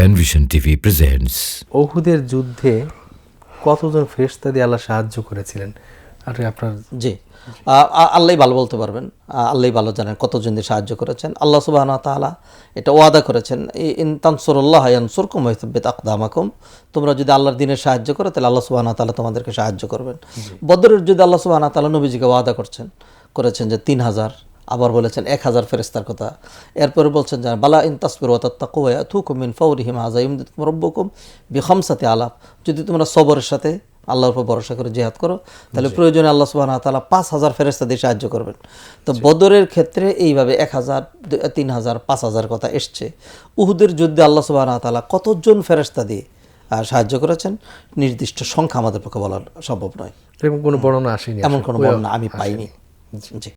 Penvision TV presents ওহুদের যুদ্ধে কতজন ফেরেশতা দিয়ে আল্লাহ সাহায্য করেছিলেন? আর আপনার জি। আল্লাহ ভালো বলতে পারবেন। আল্লাহ ভালো জানেন কতজন দিয়ে সাহায্য করেছেন। আল্লাহ সুবাহ তাআলা এটা ওয়াদা করেছেন ইন তানসুরুল্লাহ ইয়ানসুরকুম ওয়াইসাব্বিত আকদামাকুম। তোমরা যদি আল্লাহর দিনের সাহায্য করো তাহলে আল্লাহ সুবাহ তাআলা তোমাদেরকে সাহায্য করবেন। বদরের যদি আল্লাহ সুবাহ তাআলা নবীজিকে ওয়াদা করছেন করেছেন যে তিন হাজার আবার বলেছেন এক হাজার ফেরেস্তার কথা। এরপরে বলছেন যে বালা ইন তাসবির ওয়াতাত্তাকু ওয়া ইয়াতুকুম মিন ফাওরিহিম আযাইমদিকুম রাব্বুকুম বিখামসাতি আলাপ যদি তোমরা সবরের সাথে আল্লাহর উপর ভরসা করে জিহাদ করো তাহলে প্রয়োজনে আল্লাহ সুবহানাহু ওয়া তাআলা পাঁচ হাজার ফেরেস্তা দিয়ে সাহায্য করবেন। তো বদরের ক্ষেত্রে এইভাবে এক হাজার তিন হাজার পাঁচ হাজার কথা এসছে। উহুদের যুদ্ধে আল্লাহ সুবহানাহু ওয়া তাআলা কতজন ফেরেস্তা দিয়ে সাহায্য করেছেন? নির্দিষ্ট সংখ্যা আমাদের পক্ষে বলা সম্ভব নয়। এরকম কোনো বর্ণনা আসেনি এমন কোনো বর্ণনা আমি পাইনি। জি।